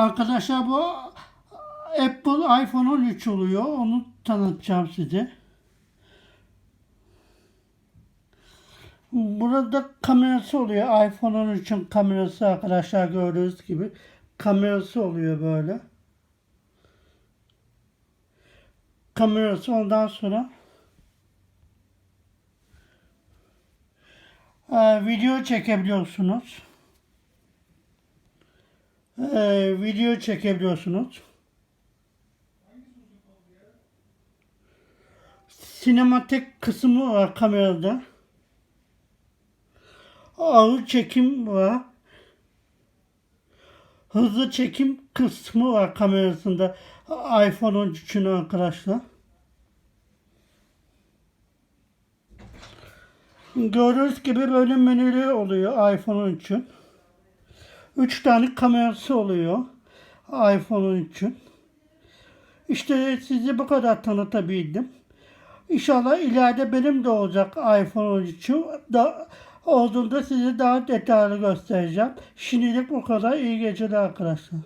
Arkadaşlar bu Apple iPhone 13 oluyor. Onu tanıtacağım size. Burada kamerası oluyor. iPhone 13'ün kamerası arkadaşlar gördüğünüz gibi. Kamerası oluyor böyle. Kamerası ondan sonra e, video çekebiliyorsunuz. E, video çekebiliyorsunuz. Sinematik kısmı var kamerada. Ağır çekim var. Hızlı çekim kısmı var kamerasında. iPhone 13'ün arkadaşlar. Gördüğünüz gibi böyle menüleri oluyor iPhone 13'ün. 3 tane kamerası oluyor iPhone 13'ün. İşte sizi bu kadar tanıtabildim. İnşallah ileride benim de olacak iPhone 13'üm. Da, olduğunda size daha detaylı göstereceğim. Şimdilik bu kadar. İyi geceler arkadaşlar.